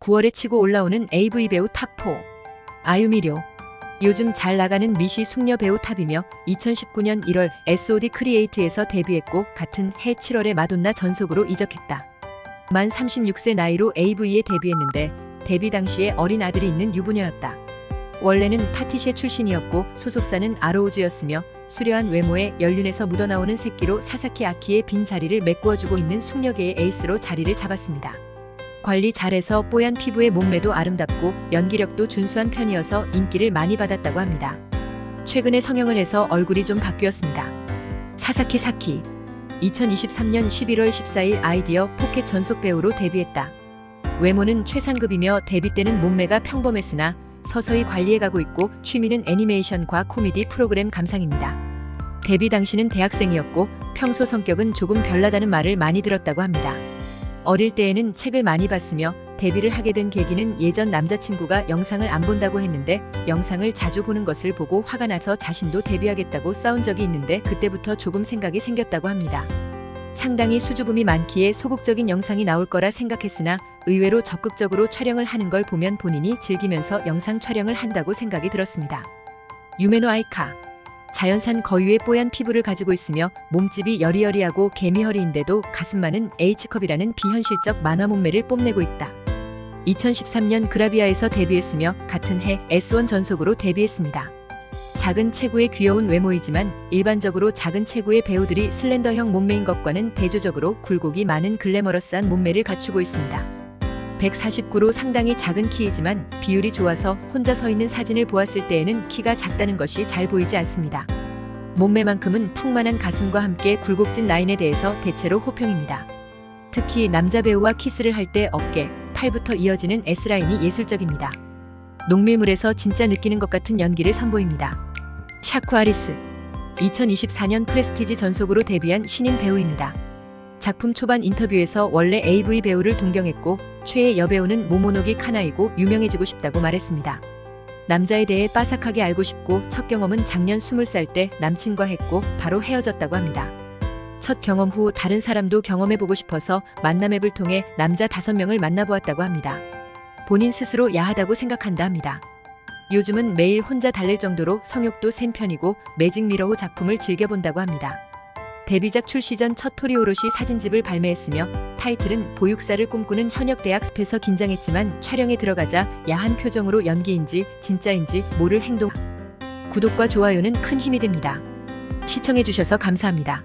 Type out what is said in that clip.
9월에 치고 올라오는 AV 배우 탑4 아유미료 요즘 잘 나가는 미시 숙녀 배우 탑이며 2019년 1월 SOD 크리에이트에서 데뷔했고 같은 해 7월에 마돈나 전속으로 이적했다. 만 36세 나이로 AV에 데뷔했는데 데뷔 당시에 어린 아들이 있는 유부녀였다. 원래는 파티셰 출신이었고 소속사는 아로우즈였으며 수려한 외모에 연륜에서 묻어나오는 새끼로 사사키 아키의 빈 자리를 메꾸어주고 있는 숙녀계의 에이스로 자리를 잡았습니다. 관리 잘해서 뽀얀 피부에 몸매도 아름답고 연기력도 준수한 편이어서 인기를 많이 받았다고 합니다. 최근에 성형을 해서 얼굴이 좀 바뀌었습니다. 사사키 사키 2023년 11월 14일 아이디어 포켓 전속 배우로 데뷔했다. 외모는 최상급이며 데뷔 때는 몸매가 평범했으나 서서히 관리해가고 있고 취미는 애니메이션과 코미디 프로그램 감상입니다. 데뷔 당시는 대학생이었고 평소 성격은 조금 별나다는 말을 많이 들었다고 합니다. 어릴 때에는 책을 많이 봤으며 데뷔를 하게 된 계기는 예전 남자친구가 영상을 안 본다고 했는데 영상을 자주 보는 것을 보고 화가 나서 자신도 데뷔하겠다고 싸운 적이 있는데 그때부터 조금 생각이 생겼다고 합니다. 상당히 수줍음이 많기에 소극적인 영상이 나올 거라 생각했으나 의외로 적극적으로 촬영을 하는 걸 보면 본인이 즐기면서 영상 촬영을 한다고 생각이 들었습니다. 유메노 아이카 자연산 거유의 뽀얀 피부를 가지고 있으며 몸집이 여리여리하고 개미허리인데도 가슴만은 H컵이라는 비현실적 만화 몸매를 뽐내고 있다. 2013년 그라비아에서 데뷔했으며 같은 해 S1 전속으로 데뷔했습니다. 작은 체구의 귀여운 외모이지만 일반적으로 작은 체구의 배우들이 슬렌더형 몸매인 것과는 대조적으로 굴곡이 많은 글래머러스한 몸매를 갖추고 있습니다. 149로 상당히 작은 키이지만 비율이 좋아서 혼자 서 있는 사진을 보았을 때에는 키가 작다는 것이 잘 보이지 않습니다. 몸매만큼은 풍만한 가슴과 함께 굴곡진 라인에 대해서 대체로 호평입니다. 특히 남자 배우와 키스를 할 때 어깨, 팔부터 이어지는 S라인이 예술적입니다. 농밀물에서 진짜 느끼는 것 같은 연기를 선보입니다. 샤쿠 아리스 2024년 프레스티지 전속으로 데뷔한 신인 배우입니다. 작품 초반 인터뷰에서 원래 AV 배우를 동경했고 최애 여배우는 모모노기 카나이고 유명해지고 싶다고 말했습니다. 남자에 대해 빠삭하게 알고 싶고 첫 경험은 작년 20살 때 남친과 했고 바로 헤어졌다고 합니다. 첫 경험 후 다른 사람도 경험해보고 싶어서 만남 앱을 통해 남자 5명을 만나보았다고 합니다. 본인 스스로 야하다고 생각한다 합니다. 요즘은 매일 혼자 달랠 정도로 성욕도 센 편이고 매직 미러호 작품을 즐겨본다고 합니다. 데뷔작 출시 전 첫 토리오롯이 사진집을 발매했으며 타이틀은 보육사를 꿈꾸는 현역 대학 습에서 긴장했지만 촬영에 들어가자 야한 표정으로 연기인지 진짜인지 모를 행동. 구독과 좋아요는 큰 힘이 됩니다. 시청해주셔서 감사합니다.